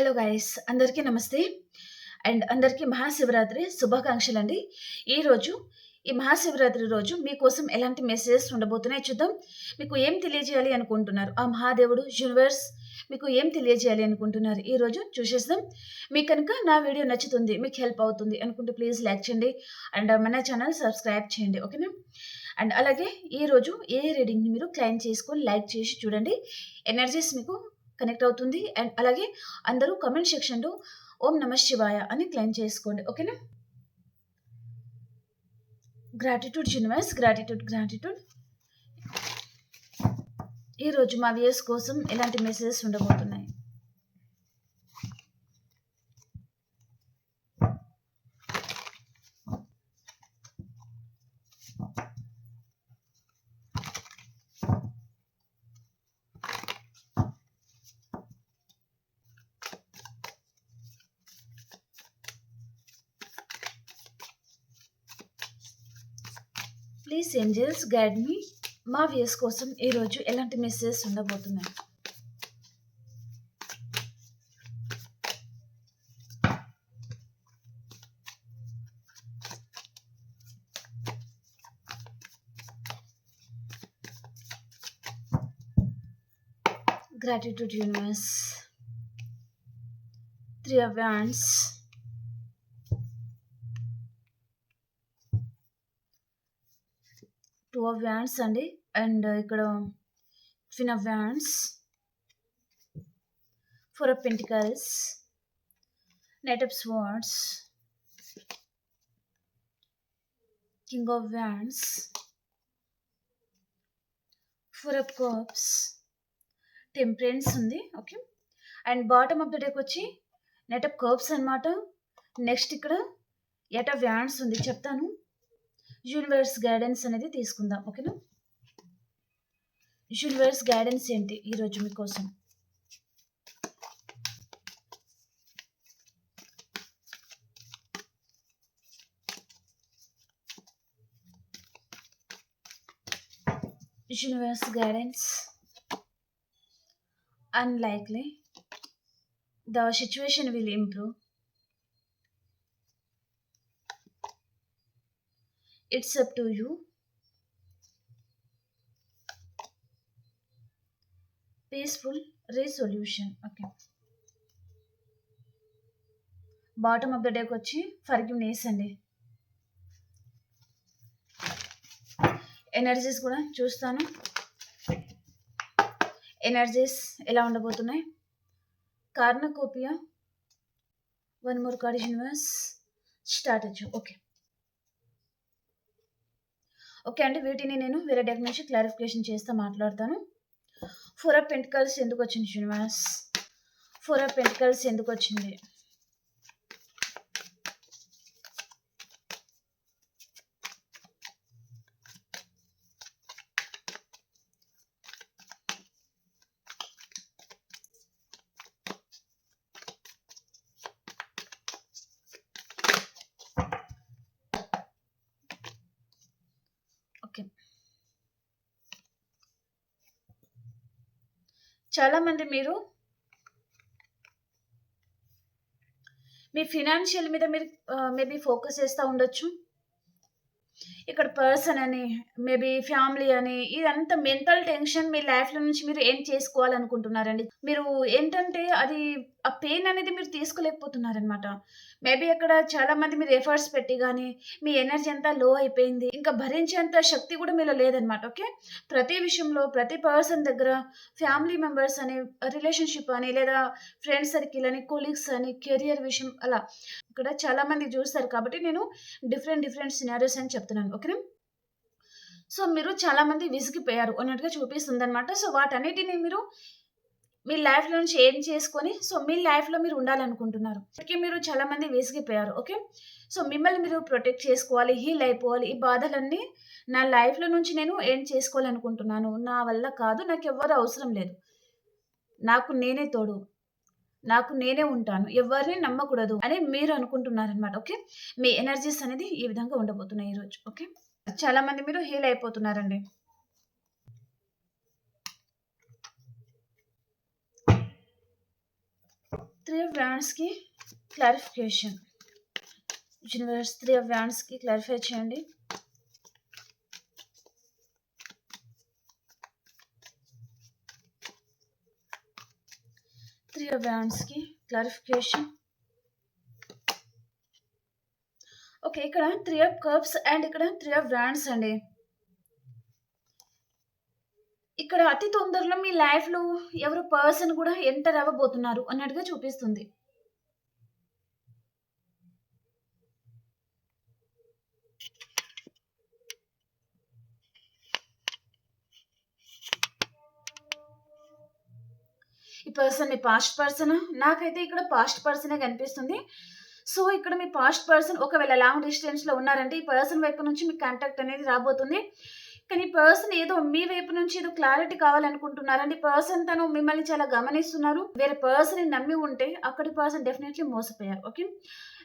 Hello guys అందరికీ నమస్తే. And అందరికీ మహాశివరాత్రి శుభాకాంక్షలు అండి ఈరోజు ఈ మహాశివరాత్రి రోజు మీకోసం ఎలాంటి మెసేజెస్ ఉండబోతున్నాయి చూద్దాం. మీకు ఏం తెలియజేయాలి అనుకుంటున్నారు? ఆ మహాదేవుడు యూనివర్స్ మీకు ఏం తెలియజేయాలి అనుకుంటున్నారు? ఈరోజు చూసేద్దాం. మీకు కనుక నా వీడియో నచ్చుతుంది మీకు హెల్ప్ అవుతుంది అనుకుంటే ప్లీజ్ లైక్ చేయండి. అండ్ మన ఛానల్ సబ్స్క్రైబ్ చేయండి ఓకేనా అండ్ అలాగే ఈరోజు ఏ రీడింగ్ని మీరు క్లైమ్ చేసుకొని లైక్ చేసి చూడండి. ఎనర్జీస్ మీకు కనెక్ట్ అవుతుంది. అండ్ అలాగే అందరూ కమెంట్ సెక్షన్లో ఓం నమ శివాయ అని క్లెయిమ్ చేసుకోండి. ఓకేనా గ్రాటిట్యూడ్ యూనివర్స్ గ్రాటిట్యూడ్ గ్రాటిట్యూడ్ ఈరోజు మా వ్యూస్ కోసం ఎలాంటి మెసేజెస్ ఉండబోతున్నాయి? ప్లీజ్ ఏంజల్స్ గైడ్ మీ మా వ్యూస్ కోసం ఈరోజు ఎలాంటి మెసేజెస్ ఉండబోతున్నాయి? Gratitude universe three of wands. Two of wands అండి. అండ్ ఇక్కడ queen of wands four of pentacles knight of swords king of wands four of cups temperance ఉంది. Okay. And bottom of the deck వచ్చి knight of cups అనమాట next ఇక్కడ eight of wands ఉంది. చెప్తాను. Universe guidance అనేది తీసుకుందాం ఓకేనా? Universe guidance ఏంటి ఈరోజు మీకోసం universe guidance unlikely the situation will improve it's up to you. Peaceful resolution. Okay. Bottom of the డేకి వచ్చి ఫర్గివ్నెస్ అండి. ఎనర్జీస్ కూడా చూస్తాను. ఎనర్జీస్ ఎలా ఉండబోతున్నాయి? Cornucopia one more card universe start అచ్చు ఓకే ఓకే అండి వీటిని నేను వేరే డెఫినేషన్ క్లారిఫికేషన్ చేస్తే మాట్లాడతాను. ఫోర్ ఆఫ్ పెంటికల్స్ ఎందుకు వచ్చింది యూనివర్స్ ఫోర్ ఆఫ్ పెంటికల్స్ ఎందుకు వచ్చింది ఓకే చాలామంది మీరు మీ ఫినాన్షియల్ మీద మీరు మేబీ ఫోకస్ చేస్తూ ఉండొచ్చు. ఇక్కడ పర్సన్ అని మేబీ ఫ్యామిలీ అని ఇదంతా మెంటల్ టెన్షన్ మీ లైఫ్లో నుంచి మీరు ఏం చేసుకోవాలనుకుంటున్నారండి? మీరు ఏంటంటే అది ఆ పెయిన్ అనేది మీరు తీసుకోలేకపోతున్నారనమాట మేబీ అక్కడ చాలా మంది మీరు ఎఫర్ట్స్ పెట్టి కానీ మీ ఎనర్జీ అంతా లో అయిపోయింది ఇంకా భరించేంత శక్తి కూడా మీలో లేదనమాట ఓకే ప్రతి విషయంలో ప్రతి పర్సన్ దగ్గర ఫ్యామిలీ మెంబర్స్ అని రిలేషన్షిప్ అని లేదా ఫ్రెండ్ సర్కిల్ అని కొలీగ్స్ అని కెరియర్ విషయం అలా. ఇక్కడ చాలా మంది చూస్తారు కాబట్టి నేను డిఫరెంట్ డిఫరెంట్ సినారియోస్ అని చెప్తున్నాను ఓకేనా సో మీరు చాలా మంది విసిగిపోయారు అన్నట్టుగా చూపిస్తుంది అనమాట సో వాటన్నిటిని మీరు మీ లైఫ్లో నుంచి ఏం చేసుకొని సో మీ లైఫ్లో మీరు ఉండాలనుకుంటున్నారు. ఇప్పటికీ మీరు చాలా మంది విసిగిపోయారు ఓకే సో మిమ్మల్ని మీరు ప్రొటెక్ట్ చేసుకోవాలి హీల్ అయిపోవాలి. ఈ బాధలన్నీ నా లైఫ్లో నుంచి నేను ఏం చేసుకోవాలనుకుంటున్నాను. నా వల్ల కాదు నాకు ఎవ్వరు అవసరం లేదు. నాకు నేనే తోడు. నాకు నేనే ఉంటాను. ఎవరిని నమ్మకూడదు అని మీరు అనుకుంటున్నారనమాట ఓకే మీ ఎనర్జీస్ అనేది ఈ విధంగా ఉండబోతున్నాయి ఈరోజు ఓకే చాలా మంది మీరు హీల్ అయిపోతున్నారండి. త్రీ ఆఫ్ వ్యాండ్స్కి క్లారిఫికేషన్ యూనివర్స్ త్రీ ఆఫ్ వ్యాండ్స్కి క్లారిఫై చేయండి. త్రీ ఆఫ్ వ్యాండ్స్కి క్లారిఫికేషన్ ఓకే ఇక్కడ త్రీ ఆఫ్ కప్స్ అండ్ ఇక్కడ త్రీ ఆఫ్ బ్రాండ్స్ అండి. ఇక్కడ అతి తొందరలో మీ లైఫ్లో ఎవరు పర్సన్ కూడా ఎంటర్ అవ్వబోతున్నారు అన్నట్టుగా చూపిస్తుంది. ఈ పర్సన్ మీ పాస్ట్ పర్సన్? నాకైతే ఇక్కడ పాస్ట్ పర్సనే కనిపిస్తుంది. సో ఇక్కడ మీ పాస్ట్ పర్సన్ ఒకవేళ లాంగ్ డిస్టెన్స్లో ఉన్నారంటే ఈ పర్సన్ వైపు నుంచి మీ కాంటాక్ట్ అనేది రాబోతుంది. కానీ పర్సన్ ఏదో మీ వైపు నుంచి ఏదో క్లారిటీ కావాలనుకుంటున్నారు కావాలనుకుంటున్నారండి. పర్సన్ తను మిమ్మల్ని చాలా గమనిస్తున్నారు. వేరే పర్సన్ నమ్మి ఉంటే అక్కడి పర్సన్ డెఫినెట్లీ మోసపోయారు. ఓకే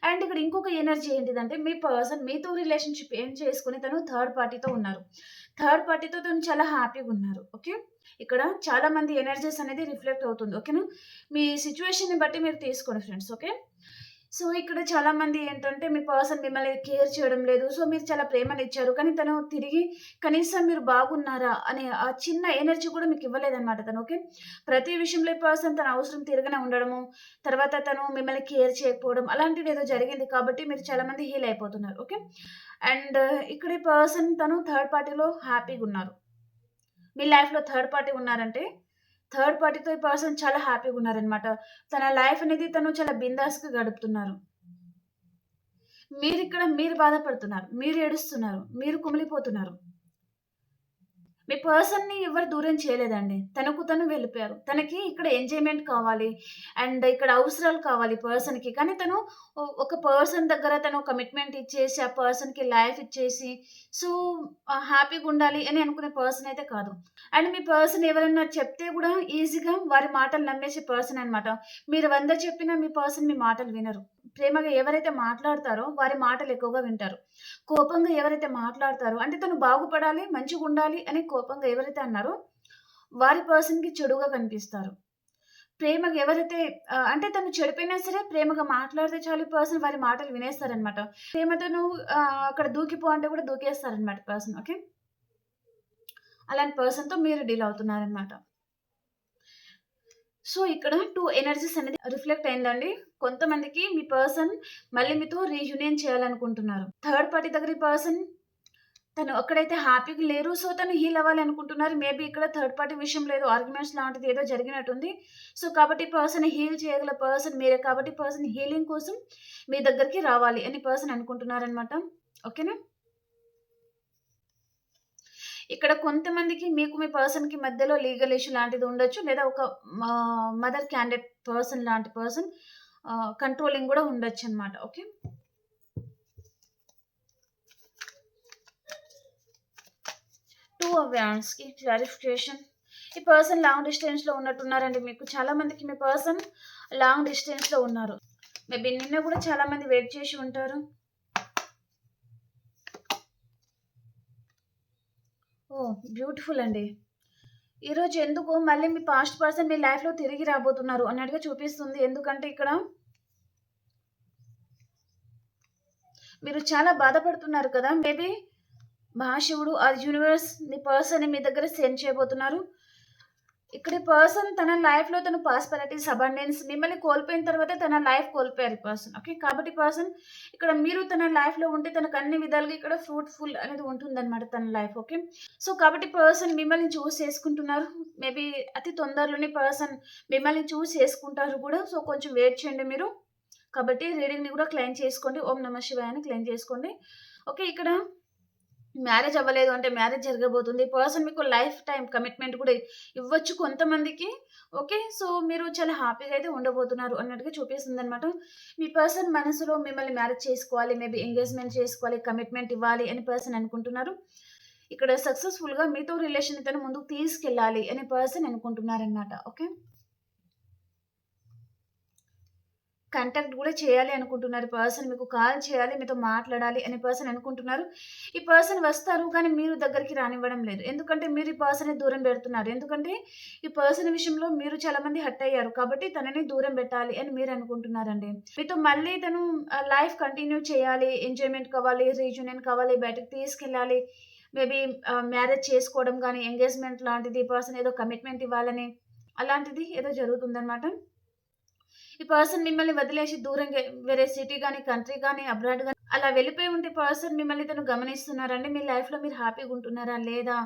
అండ్ ఇక్కడ ఇంకొక ఎనర్జీ ఏంటిదంటే మీ పర్సన్ మీతో రిలేషన్షిప్ ఏం చేసుకుని తను థర్డ్ పార్టీతో ఉన్నారు. థర్డ్ పార్టీతో తను చాలా హ్యాపీగా ఉన్నారు. ఓకే ఇక్కడ చాలా మంది ఎనర్జీస్ అనేది రిఫ్లెక్ట్ అవుతుంది. ఓకేనా మీ సిచ్యువేషన్ని బట్టి మీరు తీసుకోండి ఫ్రెండ్స్ ఓకే సో ఇక్కడ చాలా మంది ఏంటంటే మీ పర్సన్ మిమ్మల్ని కేర్ చేయడం లేదు. సో మీరు చాలా ప్రేమను ఇచ్చారు. కానీ తను తిరిగి కనీసం మీరు బాగున్నారా? అనే ఆ చిన్న ఎనర్జీ కూడా మీకు ఇవ్వలేదన్నమాట తను ఓకే? ప్రతి విషయంలో పర్సన్ తన అవసరం తిరగనే ఉండడము తర్వాత తను మిమ్మల్ని కేర్ చేయకపోవడం అలాంటిది ఏదో జరిగింది కాబట్టి మీరు చాలా మంది హీల్ అయిపోతున్నారు ఓకే? అండ్ ఇక్కడ ఈ పర్సన్ తను థర్డ్ పార్టీలో హ్యాపీగా ఉన్నారు. మీ లైఫ్లో థర్డ్ పార్టీ ఉన్నారంటే థర్డ్ పార్టీతో ఈ పర్సన్ చాలా హ్యాపీగా ఉన్నారనమాట తన లైఫ్ అనేది తను చాలా బిందాస్గా గడుపుతున్నారు. మీరు ఇక్కడ మీరు బాధపడుతున్నారు మీరు ఏడుస్తున్నారు మీరు కుమిలిపోతున్నారు. మీ పర్సన్ని ఎవరు దూరం చేయలేదండి. తనకు తను వెళ్ళిపోయారు. తనకి ఇక్కడ ఎంజాయ్మెంట్ కావాలి. అండ్ ఇక్కడ అవసరాలు కావాలి పర్సన్కి. కానీ తను ఒక పర్సన్ దగ్గర తను కమిట్మెంట్ ఇచ్చేసి ఆ పర్సన్కి లైఫ్ ఇచ్చేసి సో హ్యాపీగా ఉండాలి అని అనుకునే పర్సన్ అయితే కాదు. అండ్ మీ పర్సన్ ఎవరైనా చెప్తే కూడా ఈజీగా వారి మాటలు నమ్మేసే పర్సన్ అనమాట మీరు వంద చెప్పినా మీ పర్సన్ మీ మాటలు వినరు. ప్రేమగా ఎవరైతే మాట్లాడతారో వారి మాటలు ఎక్కువగా వింటారు. కోపంగా ఎవరైతే మాట్లాడతారో అంటే తను బాగుపడాలి మంచిగా ఉండాలి అని కోపంగా ఎవరైతే అన్నారో వారి పర్సన్కి చెడుగా కనిపిస్తారు. ప్రేమగా ఎవరైతే అంటే తను చెడిపోయినా సరే ప్రేమగా మాట్లాడితే చాలు పర్సన్ వారి మాటలు వినేస్తారనమాట ప్రేమతోను అక్కడ దూకిపో అంటే కూడా దూకేస్తారనమాట పర్సన్ ఓకే అలాంటి పర్సన్తో మీరు డీల్ అవుతున్నారనమాట సో ఇక్కడ టూ ఎనర్జీస్ అనేది రిఫ్లెక్ట్ అయిందండి. కొంతమందికి మీ పర్సన్ మళ్ళీ మీతో రీయూనియన్ చేయాలనుకుంటున్నారు. థర్డ్ పార్టీ దగ్గర పర్సన్ తను అక్కడైతే హ్యాపీగా లేరు సో తను హీల్ అవ్వాలి అనుకుంటున్నారు మేబీ ఇక్కడ థర్డ్ పార్టీ విషయం లేదు ఆర్గ్యుమెంట్స్ లాంటిది ఏదో జరిగినట్టుంది. సో కాబట్టి పర్సన్ హీల్ చేయగల పర్సన్ మీరే కాబట్టి పర్సన్ హీలింగ్ కోసం మీ దగ్గరికి రావాలి అని పర్సన్ అనుకుంటున్నారనమాట ఓకేనా? ఇక్కడ కొంతమందికి మీకు మీ పర్సన్కి మధ్యలో లీగల్ ఇష్యూ లాంటిది ఉండొచ్చు లేదా ఒక మదర్ క్యాండిడేట్ పర్సన్ లాంటి పర్సన్ కంట్రోలింగ్ కూడా ఉండొచ్చు అనమాట ఓకే? టూ అవ్యాన్స్కి క్లారిఫికేషన్ ఈ పర్సన్ లాంగ్ డిస్టెన్స్లో ఉన్నట్టున్నారండి మీకు. చాలా మందికి మీ పర్సన్ లాంగ్ డిస్టెన్స్లో ఉన్నారు. మేబీ నిన్న కూడా చాలా మంది వెయిట్ చేసి ఉంటారు. ఓ బ్యూటిఫుల్ అండి. ఈరోజు ఎందుకు మళ్ళీ మీ పాస్ట్ పర్సన్ మీ లైఫ్లో తిరిగి రాబోతున్నారు అన్నట్టుగా చూపిస్తుంది. ఎందుకంటే ఇక్కడ మీరు చాలా బాధపడుతున్నారు కదా. మేబీ మహాశివుడు ఆ యూనివర్స్ మీ పర్సన్ మీ దగ్గర సెండ్ చేయబోతున్నారు. ఇక్కడ పర్సన్ తన లైఫ్లో తన పర్సనాలిటీస్ అబండెన్స్ మిమ్మల్ని కోల్పోయిన తర్వాత తన లైఫ్ కోల్పోయారు పర్సన్ ఓకే కాబట్టి పర్సన్ ఇక్కడ మీరు తన లైఫ్లో ఉంటే తనకు అన్ని విధాలుగా ఇక్కడ ఫ్రూట్ఫుల్ అనేది ఉంటుందన్నమాట తన లైఫ్ ఓకే సో కాబట్టి పర్సన్ మిమ్మల్ని చూస్ చేసుకుంటున్నారు. మేబీ అతి తొందరలోనే పర్సన్ మిమ్మల్ని చూస్ చేసుకుంటారు కూడా. సో కొంచెం వెయిట్ చేయండి మీరు. కాబట్టి రీడింగ్ని కూడా క్లెయిమ్ చేసుకోండి. ఓం నమ శివాయని క్లెయిమ్ చేసుకోండి. ఓకే ఇక్కడ మ్యారేజ్ అవ్వలేదు అంటే మ్యారేజ్ జరగబోతుంది. పర్సన్ మీకు లైఫ్ టైం కమిట్మెంట్ కూడా ఇవ్వచ్చు కొంతమందికి. ఓకే? సో మీరు చాలా హ్యాపీగా అయితే ఉండబోతున్నారు అన్నట్టుగా చూపిస్తుంది అనమాట మీ పర్సన్ మనసులో మిమ్మల్ని మ్యారేజ్ చేసుకోవాలి మేబీ ఎంగేజ్మెంట్ చేసుకోవాలి కమిట్మెంట్ ఇవ్వాలి అని పర్సన్ అనుకుంటున్నారు. ఇక్కడ సక్సెస్ఫుల్గా మీతో రిలేషన్ ఇతను ముందుకు తీసుకెళ్ళాలి అనే పర్సన్ అనుకుంటున్నారనమాట ఓకే? కాంటాక్ట్ కూడా చేయాలి అనుకుంటున్నారు. పర్సన్ మీకు కాల్ చేయాలి, మీతో మాట్లాడాలి అనే పర్సన్ అనుకుంటున్నారు. ఈ పర్సన్ వస్తారు కానీ మీరు దగ్గరికి రానివ్వడం లేదు. ఎందుకంటే మీరు ఈ పర్సన్‌ని దూరం పెడుతున్నారు. ఎందుకంటే ఈ పర్సన్ విషయంలో మీరు చాలా మంది హర్ట్ అయ్యారు. కాబట్టి తనని దూరం పెట్టాలి అని మీరు అనుకుంటున్నారండి. మీతో మళ్ళీ తను లైఫ్ కంటిన్యూ చేయాలి, ఎంజాయ్‌మెంట్ కావాలి, రీయూనియన్ కావాలి, బయటకు తీసుకెళ్ళాలి. మేబీ మ్యారేజ్ చేసుకోవడం కానీ ఎంగేజ్‌మెంట్ లాంటిది ఈ పర్సన్ ఏదో కమిట్మెంట్ ఇవ్వాలని అలాంటిది ఏదో జరుగుతుందనమాట. ఈ పర్సన్ మిమ్మల్ని వదిలేసి దూరంగా వేరే సిటీ కానీ కంట్రీ కానీ అబ్రాడ్ కానీ అలా వెళ్ళిపోయి ఉంటే పర్సన్ మిమ్మల్ని తను గమనిస్తున్నారండి. మీ లైఫ్‌లో మీరు హ్యాపీగా ఉంటున్నారా? లేదా?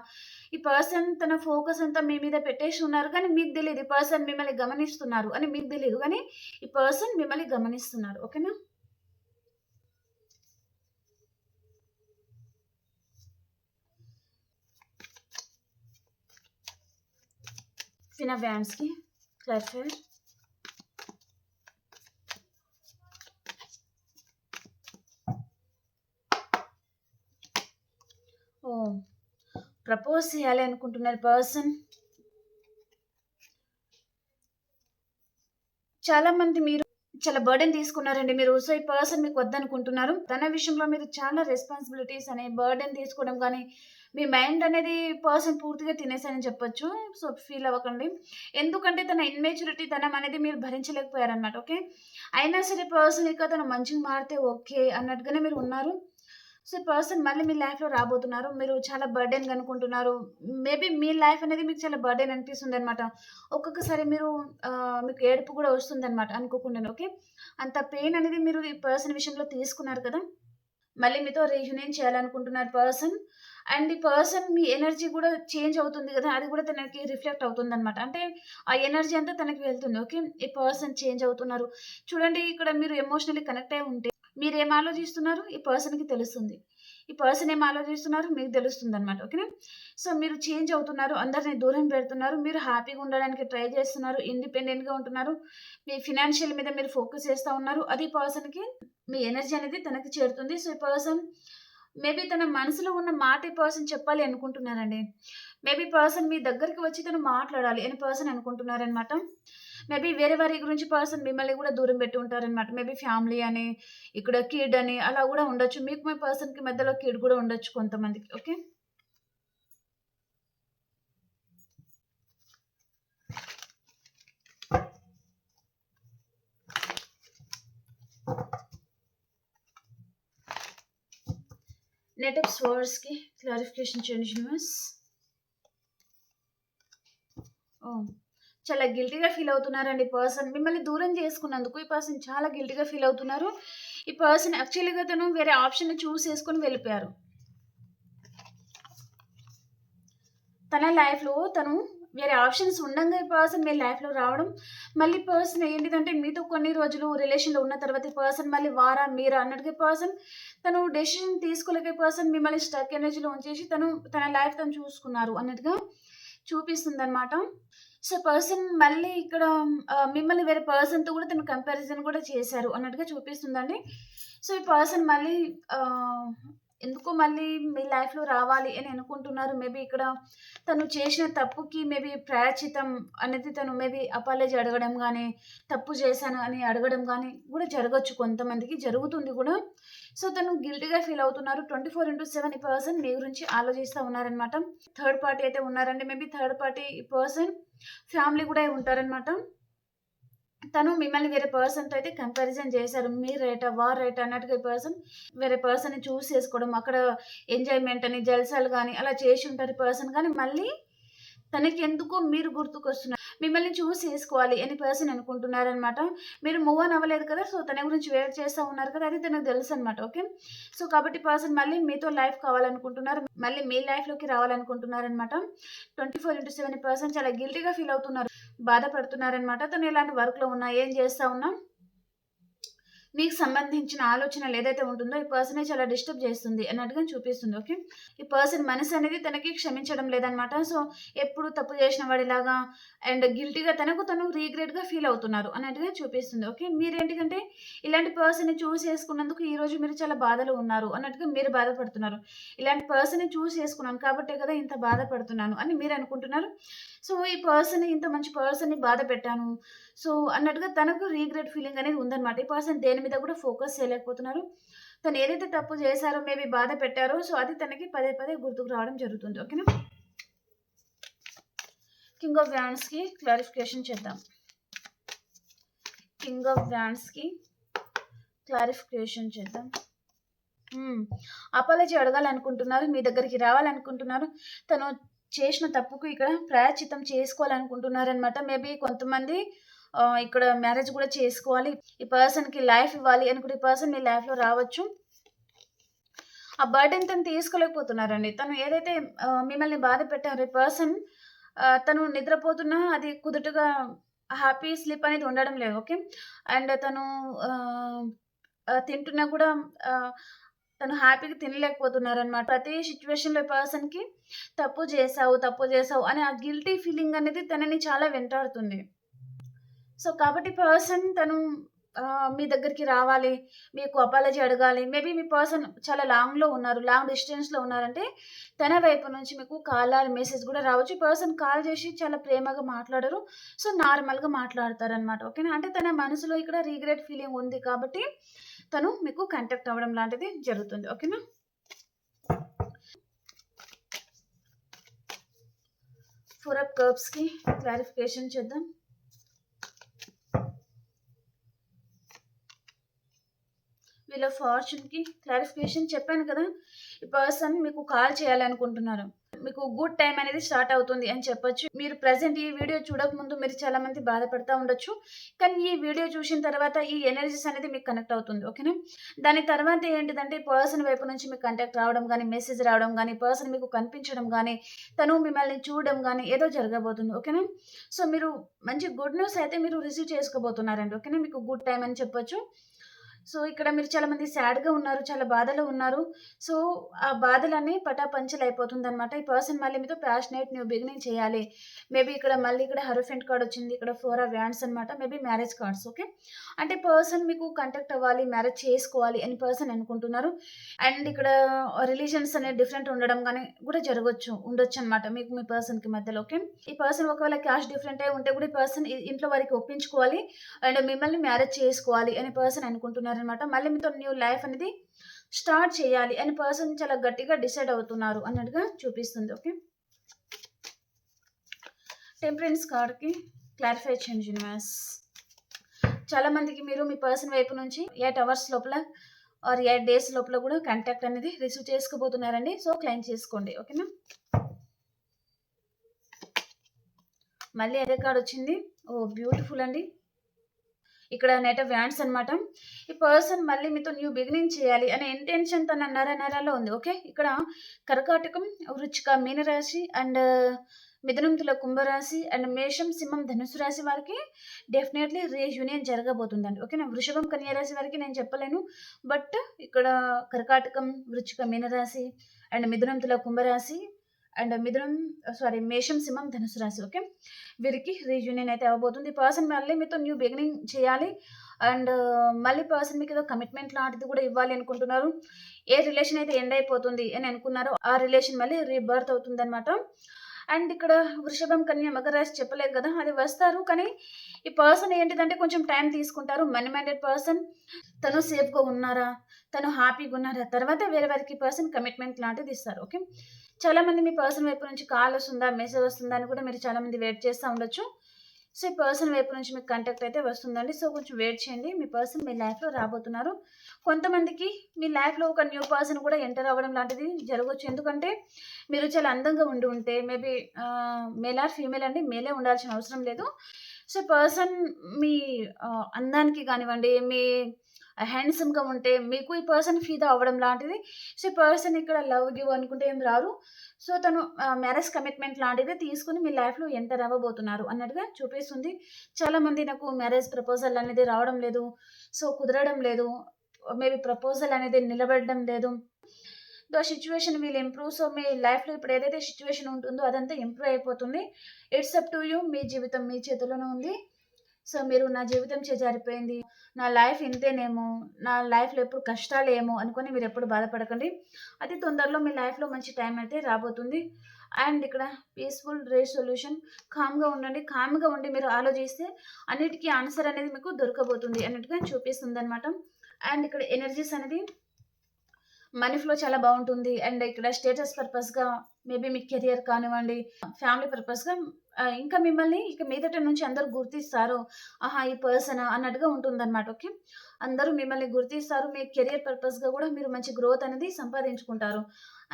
ఈ పర్సన్ తన ఫోకస్ అంతా మీ మీద పెట్టేసి ఉన్నారు. కానీ మీకు తెలియదు ఈ పర్సన్ మిమ్మల్ని గమనిస్తున్నారు అని మీకు తెలియదు కానీ ఈ పర్సన్ మిమ్మల్ని గమనిస్తున్నారు. ఓకేనా? ఫినా బ్యాండ్స్కి వ్యాండ్స్‌కి ఓ ప్రపోజ్ చేయాలి అనుకుంటున్నారు పర్సన్. చాలా మంది మీరు చాలా బర్డెన్ తీసుకున్నారండి మీరు. సో, ఈ పర్సన్ మీకు వద్దనుకుంటున్నారు. తన విషయంలో మీరు చాలా రెస్పాన్సిబిలిటీస్ అనే బర్డెన్ తీసుకోవడం కానీ మీ మైండ్ అనేది పర్సన్ పూర్తిగా తినేసారని చెప్పొచ్చు. సో, ఫీల్ అవ్వకండి. ఎందుకంటే తన ఇన్మెచ్యూరిటీ తనం అనేది మీరు భరించలేకపోయారనమాట. ఓకే. అయినా సరే పర్సన్ ఇక తను మంచిగా మారితే ఓకే అన్నట్టుగానే మీరు ఉన్నారు. సో, పర్సన్ మళ్ళీ మీ లైఫ్‌లో రాబోతున్నారు. మీరు చాలా బర్డెన్‌గా అనుకుంటున్నారు. మేబీ మీ లైఫ్ అనేది మీకు చాలా బర్డెన్ అనిపిస్తుంది అనమాట ఒక్కొక్కసారి మీరు మీకు ఏడుపు కూడా వస్తుందనమాట అనుకోకుండా ఓకే. అంత పెయిన్ అనేది మీరు ఈ పర్సన్ విషయంలో తీసుకున్నారు కదా! మళ్ళీ మీతో రీయూనియన్ చేయాలనుకుంటున్నారు పర్సన్. అండ్ ఈ పర్సన్ మీ ఎనర్జీ కూడా చేంజ్ అవుతుంది కదా అది కూడా తనకి రిఫ్లెక్ట్ అవుతుందనమాట. అంటే ఆ ఎనర్జీ అంతా తనకి వెళ్తుంది. ఓకే. ఈ పర్సన్ చేంజ్ అవుతున్నారు. చూడండి ఇక్కడ మీరు ఎమోషనల్లీ కనెక్ట్ అయ్యి ఉంటే మీరేం ఆలోచిస్తున్నారు? ఈ పర్సన్‌కి తెలుస్తుంది. ఈ పర్సన్ ఏం ఆలోచిస్తున్నారు? మీకు తెలుస్తుందనమాట. ఓకేనా? సో, మీరు చేంజ్ అవుతున్నారు. అందరిని దూరం పెడుతున్నారు. మీరు హ్యాపీగా ఉండడానికి ట్రై చేస్తున్నారు. ఇండిపెండెంట్‌గా ఉంటున్నారు. మీ ఫినాన్షియల్ మీద మీరు ఫోకస్ చేస్తూ ఉన్నారు. అది పర్సన్‌కి మీ ఎనర్జీ అనేది తనకి చేరుతుంది. సో, ఈ పర్సన్ మేబీ తన మనసులో ఉన్న మాట ఈ పర్సన్ చెప్పాలి అనుకుంటున్నారండి. మేబీ పర్సన్ మీ దగ్గరికి వచ్చి తను మాట్లాడాలి అని పర్సన్ అనుకుంటున్నారనమాట. మేబీ వేరే వారి గురించి పర్సన్ మిమ్మల్ని కూడా దూరం పెట్టి ఉంటారనమాట. మేబీ ఫ్యామిలీ అని, ఇక్కడ కిడ్ అని అలా కూడా ఉండొచ్చు. మీకు మీ పర్సన్‌కి మధ్యలో కిడ్ కూడా ఉండొచ్చు కొంతమందికి. ఓకే. నెట్ ఆఫ్ స్వర్డ్స్‌కి క్లారిఫికేషన్ చేయండి యూనివర్స్. ఓ oh. చాలా గిల్టీ‌గా ఫీల్ అవుతున్నారండి పర్సన్. మిమ్మల్ని దూరం చేసుకున్నందుకు ఈ పర్సన్ చాలా గిల్టీ‌గా ఫీల్ అవుతున్నారు. ఈ పర్సన్ యాక్చువల్‌గా తను వేరే ఆప్షన్‌ని చూస్ చేసుకొని వెళ్ళిపోయారు. తన లైఫ్‌లో తను వేరే ఆప్షన్స్ ఉండగా ఈ పర్సన్ మీ లైఫ్‌లో రావడం, మళ్ళీ పర్సన్ ఏంటిదంటే మీతో కొన్ని రోజులు రిలేషన్‌లో ఉన్న తర్వాత ఈ పర్సన్ మళ్ళీ వారా, మీరా అన్నట్టుగా పర్సన్ తను డెసిషన్ తీసుకోలేక పర్సన్ మిమ్మల్ని స్టక్ ఎనర్జీలో ఉంచేసి తను తన లైఫ్ తను చూసుకున్నారు అన్నట్టుగా చూపిస్తుంది అనమాట సో, పర్సన్ మళ్ళీ ఇక్కడ మిమ్మల్ని వేరే పర్సన్‌తో కూడా తను కంపారిజన్ కూడా చేశారు అన్నట్టుగా చూపిస్తుందండి. సో, ఈ పర్సన్ మళ్ళీ ఎందుకో మళ్ళీ మీ లైఫ్‌లో రావాలి అని అనుకుంటున్నారు. మేబీ ఇక్కడ తను చేసిన తప్పుకి మేబీ ప్రాయశ్చిత్తం అనేది తను మేబీ అపాలజీ అడగడం కానీ తప్పు చేశాను అని అడగడం కానీ కూడా జరగచ్చు కొంతమందికి. జరుగుతుంది కూడా. సో, తను గిల్టీ‌గా ఫీల్ అవుతున్నారు. 24/7 ఈ పర్సన్ మీ గురించి ఆలోచిస్తా ఉన్నారనమాట. థర్డ్ పార్టీ అయితే ఉన్నారండి. Maybe third party person family కూడా ఉంటారనమాట. తను మిమ్మల్ని వేరే పర్సన్‌తో అయితే కంపారిజన్ చేశారు. మీరు రైటా? వార్ రైటా? అన్నట్టుగా ఈ పర్సన్ వేరే పర్సన్‌ని చూస్ చేసుకోవడం, అక్కడ ఎంజాయ్‌మెంట్ అని, జల్సాలు కానీ అలా చేసి ఉంటారు పర్సన్. కానీ మళ్ళీ తనకెందుకో మీరు గుర్తుకొస్తున్నారు. మిమ్మల్ని చూస్ చేసుకోవాలి అని పర్సన్ అనుకుంటున్నారనమాట. మీరు మూవ్ ఆన్ అవ్వలేదు కదా! సో, తన గురించి వెయిట్ చేస్తా ఉన్నారు కదా! అది తనకు తెలుసు అనమాట ఓకే. సో, కాబట్టి పర్సన్ మళ్ళీ మీతో లైఫ్ కావాలనుకుంటున్నారు. మళ్ళీ మీ లైఫ్‌లోకి రావాలనుకుంటున్నారనమాట. Twenty four into seven person చాలా గిల్టీ‌గా ఫీల్ అవుతున్నారు. బాధపడుతున్నారనమాట. తను ఇలాంటి వర్క్‌లో ఉన్నా, ఏం చేస్తా ఉన్నా మీకు సంబంధించిన ఆలోచనలు ఏదైతే ఉంటుందో ఈ పర్సనే చాలా డిస్టర్బ్ చేస్తుంది అన్నట్టుగా చూపిస్తుంది. ఓకే. ఈ పర్సన్ మనసు అనేది తనకి క్షమించడం లేదనమాట. సో, ఎప్పుడు తప్పు చేసిన వాడిలాగా అండ్ గిల్టీ‌గా తనకు తను రీగ్రెట్గా ఫీల్ అవుతున్నారు అన్నట్టుగా చూపిస్తుంది. ఓకే. మీరేంటికంటే ఇలాంటి పర్సన్‌ని చూస్ చేసుకున్నందుకు ఈరోజు మీరు చాలా బాధలో ఉన్నారు అన్నట్టుగా మీరు బాధపడుతున్నారు. ఇలాంటి పర్సన్‌ని చూస్ చేసుకున్నాను కాబట్టే కదా ఇంత బాధపడుతున్నాను అని మీరు అనుకుంటున్నారు. సో, ఈ పర్సన్ ఇంత మంచి పర్సన్‌ని బాధ పెట్టాను. సో, అన్నట్టుగా తనకు రీగ్రెట్ ఫీలింగ్ అనేది ఉందన్నమాట. ఈ పర్సన్ దేని మీద కూడా ఫోకస్ చేయలేకపోతున్నారు. తను ఏదైతే తప్పు చేశారో, మేబీ బాధ పెట్టారో, సో, అది తనకి పదే పదే గుర్తుకు రావడం జరుగుతుంది. ఓకేనా? కింగ్ ఆఫ్ వ్యాండ్స్‌కి క్లారిఫికేషన్ చేద్దాం. కింగ్ ఆఫ్ వ్యాండ్స్‌కి క్లారిఫికేషన్ చేద్దాం. Hmm. అపాలజీ అడగాలనుకుంటున్నారు. మీ దగ్గరికి రావాలనుకుంటున్నారు. తను చేసిన తప్పుకు ఇక్కడ ప్రాయశ్చిత్తం చేసుకోవాలనుకుంటున్నారనమాట. మేబీ కొంతమంది ఇక్కడ మ్యారేజ్ కూడా చేసుకోవాలి. ఈ పర్సన్‌కి లైఫ్ ఇవ్వాలి అనుకుంటే ఈ పర్సన్ మీ లైఫ్‌లో రావచ్చు. ఆ బర్డెన్ తను తీసుకోలేకపోతున్నారండి. తను ఏదైతే మిమ్మల్ని బాధ పెట్టారో ఈ పర్సన్ తను నిద్రపోతున్నా అది కుదుటగా హ్యాపీ స్లీప్ అనేది ఉండడం లేదు. ఓకే. అండ్ తను తింటున్నా కూడా తను హ్యాపీగా తినలేకపోతున్నారనమాట. ప్రతి సిచ్యువేషన్లో పర్సన్‌కి తప్పు చేసావు తప్పు చేసావు అనే ఆ గిల్టీ ఫీలింగ్ అనేది తనని చాలా వెంటాడుతుంది. సో, కాబట్టి పర్సన్ తను మీ దగ్గరికి రావాలి. మీకు అపాలజీ అడగాలి. మేబీ మీ పర్సన్ చాలా లాంగ్‌లో ఉన్నారు. లాంగ్ డిస్టెన్స్‌లో ఉన్నారంటే తన వైపు నుంచి మీకు కాల్ ఆర్ మెసేజ్ కూడా రావచ్చు. ఈ పర్సన్ కాల్ చేసి చాలా ప్రేమగా మాట్లాడరు. సో, నార్మల్‌గా మాట్లాడతారనమాట. ఓకేనా? అంటే తన మనసులో ఇక్కడ రీగ్రెట్ ఫీలింగ్ ఉంది కాబట్టి తను మీకు కాంటాక్ట్ అవ్వడం లాంటిది జరుగుతుంది. ఓకేనా? ఫోర్ అప్ కర్బ్స్కి క్లారిఫికేషన్ చేద్దాం. వీల్ ఆఫ్ ఫార్చ్యూన్‌కి క్లారిఫికేషన్ చెప్పాను కదా! ఈ పర్సన్ మీకు కాల్ చేయాలనుకుంటున్నారు. మీకు గుడ్ టైం అనేది స్టార్ట్ అవుతుంది అని చెప్పొచ్చు. మీరు ప్రెసెంట్ ఈ వీడియో చూడకముందు మీరు చాలా మంది బాధపడతా ఉండొచ్చు. కానీ ఈ వీడియో చూసిన తర్వాత ఈ ఎనర్జీస్ అనేది మీకు కనెక్ట్ అవుతుంది. ఓకేనా? దాని తర్వాత ఏంటిదంటే పర్సన్ వైపు నుంచి మీకు కాంటాక్ట్ రావడం కానీ మెసేజ్ రావడం కానీ పర్సన్ మీకు కనిపించడం కానీ తను మిమ్మల్ని చూడడం కానీ ఏదో జరగబోతుంది. ఓకేనా? సో, మీరు మంచి గుడ్ న్యూస్ అయితే మీరు రిసీవ్ చేసుకోబోతున్నారండి. ఓకేనా? మీకు గుడ్ టైం అని చెప్పొచ్చు. సో, ఇక్కడ మీరు చాలా మంది సాడ్‌గా ఉన్నారు. చాలా బాధలో ఉన్నారు. సో, ఆ బాధలన్నీ పటాపంచలైపోతుందనమాట. ఈ పర్సన్ మళ్ళీ మీతో ప్యాషనేట్ న్యూ బిగినింగ్ చేయాలి. మేబీ ఇక్కడ మళ్ళీ ఇక్కడ హెరోఫెంట్ కార్డ్ వచ్చింది. ఇక్కడ ఫోర్ ఆఫ్ వ్యాండ్స్ అనమాట. Maybe marriage cards. ఓకే. అంటే పర్సన్ మీకు కాంటాక్ట్ అవ్వాలి, మ్యారేజ్ చేసుకోవాలి అని పర్సన్ అనుకుంటున్నారు. అండ్ ఇక్కడ రిలీజియన్స్ అనేది డిఫరెంట్ ఉండడం కానీ కూడా జరగొచ్చు. ఉండొచ్చనమాట మీకు మీ పర్సన్‌కి మధ్యలో. ఓకే. ఈ పర్సన్ ఒకవేళ క్యాష్ డిఫరెంట్ అయ్యి ఉంటే కూడా ఈ పర్సన్ ఇంట్లో వారికి ఒప్పించుకోవాలి. అండ్ మిమ్మల్ని మ్యారేజ్ చేసుకోవాలి అని పర్సన్ అనుకుంటున్నారు అనమాట మళ్ళీ మీతో న్యూ లైఫ్ అనేది స్టార్ట్ చేయాలి అని పర్సన్ చాలా గట్టిగా డిసైడ్ అవుతున్నారు అన్నట్టుగా చూపిస్తుంది. ఓకే. టెంపరెన్స్ కార్డ్‌కి క్లారిఫై చేయండి యూనివర్స్. చాలా మందికి మీరు మీ పర్సన్ వైపు నుంచి ఎయిట్ అవర్స్ లోపల ఆర్ ఎయిట్ డేస్ లోపల కూడా కాంటాక్ట్ అనేది రిసీవ్ చేసుకోబోతున్నారండి. సో, క్లెయిమ్ చేసుకోండి. ఓకేనా? మళ్ళీ అదే కార్డ్ వచ్చింది. Oh, ఓ బ్యూటిఫుల్ అండి. ఇక్కడ నైట్ వ్యాండ్స్ అనమాట. ఈ పర్సన్ మళ్ళీ మీతో న్యూ బిగినింగ్ చేయాలి అనే ఇంటెన్షన్ తన నర నరాలో ఉంది. ఓకే. ఇక్కడ కర్కాటకం, వృచ్చిక, మీనరాశి అండ్ మిథునం, తుల, కుంభరాశి అండ్ మేషం, సింహం, ధనుసు రాశి వారికి డెఫినెట్‌లీ రీయూనియన్ జరగబోతుందండి. ఓకేనా? వృషభం, కన్యా రాశి వారికి నేను చెప్పలేను. బట్ ఇక్కడ కర్కాటకం, వృచ్చిక, మీనరాశి అండ్ మిథునం, తుల, కుంభరాశి అండ్ మిథునం సారీ మేషం, సింహం, ధనుసు రాశి. ఓకే. వీరికి రీయూనియన్ అయితే అవ్వబోతుంది. ఈ పర్సన్ మళ్ళీ మీతో న్యూ బిగినింగ్ చేయాలి. అండ్ మళ్ళీ పర్సన్ మీకు ఏదో కమిట్మెంట్ లాంటిది కూడా ఇవ్వాలి అనుకుంటున్నారు. ఏ రిలేషన్ అయితే ఎండ్ అయిపోతుంది అని అనుకున్నారో ఆ రిలేషన్ మళ్ళీ రీబర్త్ అవుతుంది అనమాట అండ్ ఇక్కడ వృషభం, కన్యా మకర రాశి చెప్పలేదు కదా! అది వస్తారు. కానీ ఈ పర్సన్ ఏంటిదంటే కొంచెం టైం తీసుకుంటారు. Money minded person. తను సేఫ్‌గా ఉన్నారా? తను హ్యాపీగా ఉన్నారా? తర్వాత వేరే వారికి పర్సన్ కమిట్మెంట్ లాంటిది ఇస్తారు. ఓకే. చాలా మంది మీ పర్సన్ వైపు నుంచి కాల్ వస్తుందా? మెసేజ్ వస్తుందా? అని కూడా మీరు చాలా మంది వెయిట్ చేస్తూ ఉండొచ్చు. సో, ఈ పర్సన్ వైపు నుంచి మీకు కాంటాక్ట్ అయితే వస్తుందండి. సో, కొంచెం వెయిట్ చేయండి. మీ పర్సన్ మీ లైఫ్‌లో రాబోతున్నారు. కొంతమందికి మీ లైఫ్‌లో ఒక న్యూ పర్సన్ కూడా ఎంటర్ అవ్వడం లాంటిది జరగవచ్చు ఎందుకంటే మీరు చాలా అందంగా ఉండి ఉంటే మేబీ మేల్ ఆర్ ఫీమేల్ అండి. మేలే ఉండాల్సిన అవసరం లేదు. సో, పర్సన్ మీ అందానికి కానివ్వండి, మీ హ్యాండ్సమ్‌గా ఉంటే మీకు ఈ పర్సన్ ఫీదా అవ్వడం లాంటిది. సో, ఈ పర్సన్ ఇక్కడ లవ్ గివ్ అనుకుంటే ఏం రారు. సో, తను మ్యారేజ్ కమిట్మెంట్ లాంటిది తీసుకొని మీ లైఫ్‌లో ఎంటర్ అవ్వబోతున్నారు అన్నట్టుగా చూపిస్తుంది. చాలామంది నాకు మ్యారేజ్ ప్రపోజల్ అనేది రావడం లేదు. సో, కుదరడం లేదు. మేబీ ప్రపోజల్ అనేది నిలబడడం లేదు. ఆ సిచ్యువేషన్ విల్ ఇంప్రూవ్. సో, మీ లైఫ్‌లో ఇప్పుడు ఏదైతే సిచ్యువేషన్ ఉంటుందో అదంతా ఇంప్రూవ్ అయిపోతుంది. It's up to you. మీ జీవితం మీ చేతుల్లోనే ఉంది. సో, మీరు నా జీవితం చేజారిపోయింది. నా లైఫ్ ఇంతేనేమో, నా లైఫ్‌లో ఎప్పుడు కష్టాలేమో మీరు ఎప్పుడు బాధపడకండి. అతి తొందరలో మీ లైఫ్‌లో మంచి టైం అయితే రాబోతుంది. అండ్ ఇక్కడ పీస్ఫుల్ రెసొల్యూషన్ కామ్గా ఉండండి కామ్గా ఉండి మీరు ఆలోచిస్తే అన్నిటికీ ఆన్సర్ అనేది మీకు దొరకబోతుంది అన్నట్టుగా చూపిస్తుంది అనమాట అండ్ ఇక్కడ ఎనర్జీస్ అనేది మనీ ఫ్లో చాలా బాగుంటుంది అండ్ ఇక్కడ స్టేటస్ పర్పస్గా మేబీ మీ కెరియర్ కానివ్వండి ఫ్యామిలీ పర్పస్గా ఇంకా మిమ్మల్ని ఇక మీదట నుంచి అందరూ గుర్తిస్తారు. ఆహా ఈ పర్సన్ అన్నట్టుగా ఉంటుంది అనమాట ఓకే? అందరూ మిమ్మల్ని గుర్తిస్తారు. మీ కెరియర్ పర్పస్గా కూడా మీరు మంచి గ్రోత్ అనేది సంపాదించుకుంటారు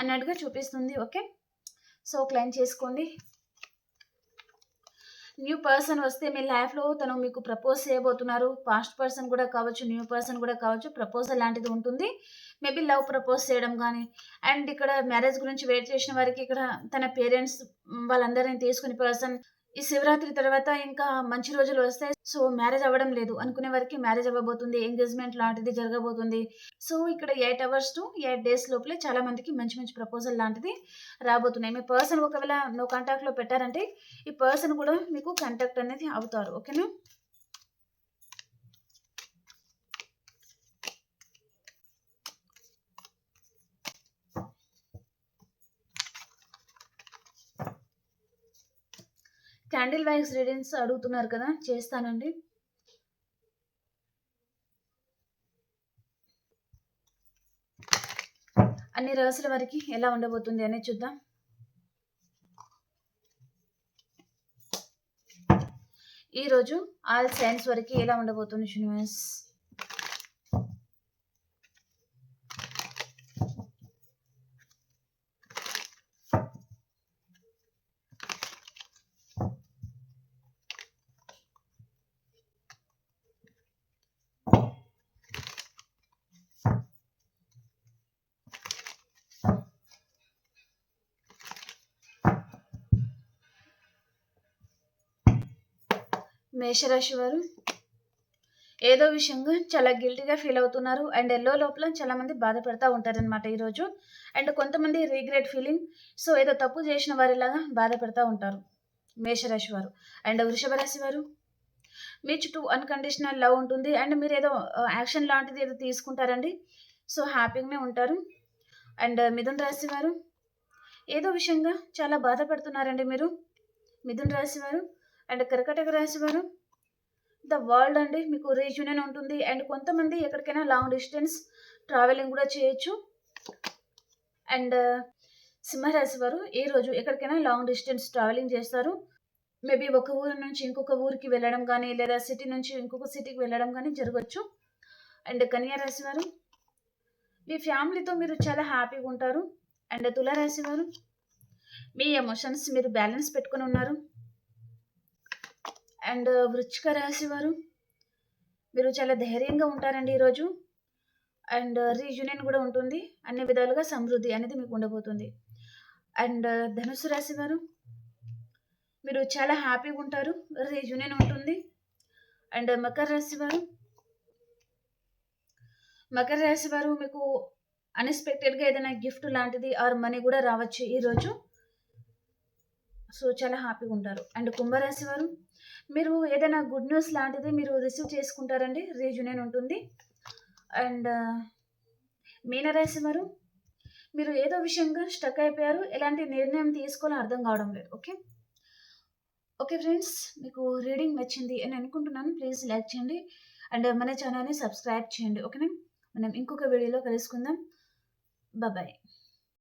అన్నట్టుగా చూపిస్తుంది ఓకే? సో క్లైమ్ చేసుకోండి. న్యూ పర్సన్ వస్తే మీ లైఫ్లో తను మీకు ప్రపోజ్ చేయబోతున్నారు. పాస్ట్ పర్సన్ కూడా కావచ్చు న్యూ పర్సన్ కూడా కావచ్చు ప్రపోజల్ లాంటిది ఉంటుంది. మేబీ లవ్ ప్రపోజ్ చేయడం కానీ అండ్ ఇక్కడ మ్యారేజ్ గురించి వెయిట్ చేసిన వారికి ఇక్కడ తన పేరెంట్స్ వాళ్ళందరినీ తీసుకుని పర్సన్ ఈ శివరాత్రి తర్వాత ఇంకా మంచి రోజులు వస్తాయి సో మ్యారేజ్ అవ్వడం లేదు అనుకునే వారికి మ్యారేజ్ అవ్వబోతుంది ఎంగేజ్మెంట్ లాంటిది జరగబోతుంది. సో ఇక్కడ eight hours to eight days లోపలే చాలా మందికి మంచి మంచి ప్రపోజల్ లాంటిది రాబోతున్నాయి. మీ పర్సన్ ఒకవేళ నో కాంటాక్ట్లో పెట్టారంటే ఈ పర్సన్ కూడా మీకు కాంటాక్ట్ అనేది అవుతారు. ఓకేనా? క్యాండిల్ వ్యాక్స్ రీడింగ్స్ అడుగుతున్నారు కదా చేస్తానండి. అన్ని రాసుల వారికి ఎలా ఉండబోతుంది అనేది చూద్దాం. ఈరోజు ఆల్ సైన్స్ వరకు ఎలా ఉండబోతుంది యూనివర్స్ మేషరాశి వారు ఏదో విషయంగా చాలా గిల్టీగా ఫీల్ అవుతున్నారు. అండ్ ఎల్లో లోపల చాలా మంది బాధపడతా ఉంటారనమాట ఈరోజు. అండ్ కొంతమంది రీగ్రెట్ ఫీలింగ్ సో ఏదో తప్పు చేసిన వారిలాగా బాధపడతా ఉంటారు మేషరాశి వారు. అండ్ వృషభ రాశి వారు మీ చుట్టూ అన్కండిషనల్ లవ్ ఉంటుంది. అండ్ మీరు ఏదో యాక్షన్ లాంటిది ఏదో తీసుకుంటారండి. సో హ్యాపీగానే ఉంటారు. అండ్ మిథున్ రాశి వారు ఏదో విషయంగా చాలా బాధపడుతున్నారండి మీరు. మిథున్ రాశి వారు అండ్ కర్కటక రాశి వారు ద వరల్డ్ అండి మీకు రీజూనియన్ ఉంటుంది. అండ్ కొంతమంది ఎక్కడికైనా లాంగ్ డిస్టెన్స్ ట్రావెలింగ్ కూడా చేయొచ్చు. అండ్ సింహరాశి వారు ఏ రోజు ఎక్కడికైనా లాంగ్ డిస్టెన్స్ ట్రావెలింగ్ చేస్తారు. మేబీ ఒక ఊరు నుంచి ఇంకొక ఊరికి వెళ్ళడం కానీ లేదా సిటీ నుంచి ఇంకొక సిటీకి వెళ్ళడం కానీ జరగచ్చు. అండ్ కన్యారాశి వారు మీ ఫ్యామిలీతో మీరు చాలా హ్యాపీగా ఉంటారు. అండ్ తులారాశి వారు మీ ఎమోషన్స్ మీరు బ్యాలెన్స్ పెట్టుకొని ఉన్నారు. అండ్ వృచ్చిక రాశి వారు మీరు చాలా ధైర్యంగా ఉంటారండి ఈరోజు. అండ్ రీయూనియన్ కూడా ఉంటుంది. అన్ని విధాలుగా సమృద్ధి అనేది మీకు ఉండబోతుంది. అండ్ ధనుసు రాశి వారు మీరు చాలా హ్యాపీగా ఉంటారు. రీయూనియన్ ఉంటుంది. అండ్ మకర రాశి వారు మకర రాశి వారు మీకు అన్ఎక్స్పెక్టెడ్గా ఏదైనా గిఫ్ట్ లాంటిది ఆర్ మనీ కూడా రావచ్చు ఈరోజు. సో చాలా హ్యాపీగా ఉంటారు. అండ్ కుంభరాశి వారు మీరు ఏదైనా గుడ్ న్యూస్ లాంటిది మీరు రిసీవ్ చేసుకుంటారండి రీజునియన్ ఉంటుంది. అండ్ మీనరాశి వారు మీరు ఏదో విషయంగా స్టక్ అయిపోయారు ఎలాంటి నిర్ణయం తీసుకోవాలో అర్థం కావడం లేదు ఓకే? ఓకే ఫ్రెండ్స్ మీకు రీడింగ్ నచ్చింది అని అనుకుంటున్నాను ప్లీజ్ లైక్ చేయండి. అండ్ మన ఛానల్ని సబ్స్క్రైబ్ చేయండి ఓకేనా? మనం ఇంకొక వీడియోలో కలుసుకుందాం. బాయ్